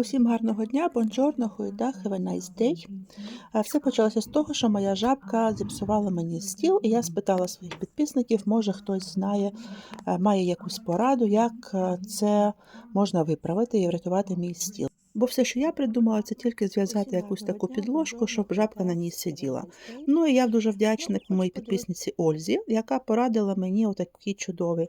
Усім гарного дня, бонжорно, a nice day. Е, Все почалося з того, що моя жабка зіпсувала мені стіл, і я спитала своїх підписників, може хтось знає, е, має якусь пораду, як е, це можна виправити і врятувати мій стіл. Бо все, що я придумала, це тільки зв'язати якусь таку підложку, щоб жабка на ній сиділа. Ну і я дуже вдячна моїй підписниці Ользі, яка порадила мені отакі чудові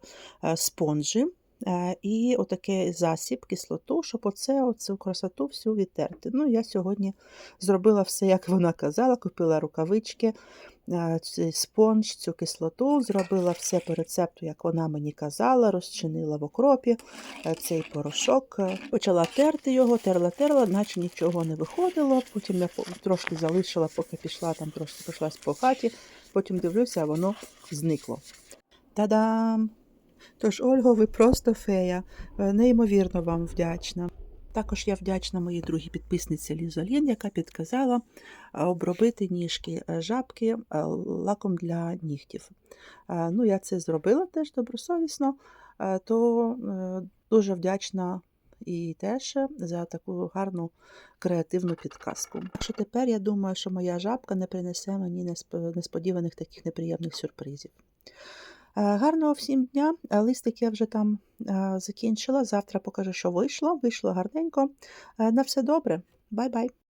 спонжі. Е, І отакий засіб, кислоту, щоб оце, оцю красоту всю відтерти. Ну, я сьогодні зробила все, як вона казала, купила рукавички, е, цей спонж, цю кислоту, зробила все по рецепту, як вона мені казала, розчинила в окропі е, цей порошок, почала терти його, терла-терла, наче нічого не виходило. Потім я трошки залишила, поки пішла там трошки пішлась по хаті, потім дивлюся, воно зникло. Та-дам! Тож, Ольго, ви просто фея. Е, Неймовірно вам вдячна. Також я вдячна моїй другій підписниці Лізолін, яка підказала е, обробити ніжки е, жабки лаком для нігтів. Ну, я це зробила теж добросовісно, то дуже вдячна і теж за таку гарну креативну підказку. Що тепер я думаю, що моя жабка не принесе мені несподіваних таких неприємних сюрпризів. Е, Гарного всім дня. Е, Листик я вже там е, закінчила. Завтра покажу, що вийшло. Вийшло гарненько. На все добре. Бай-бай.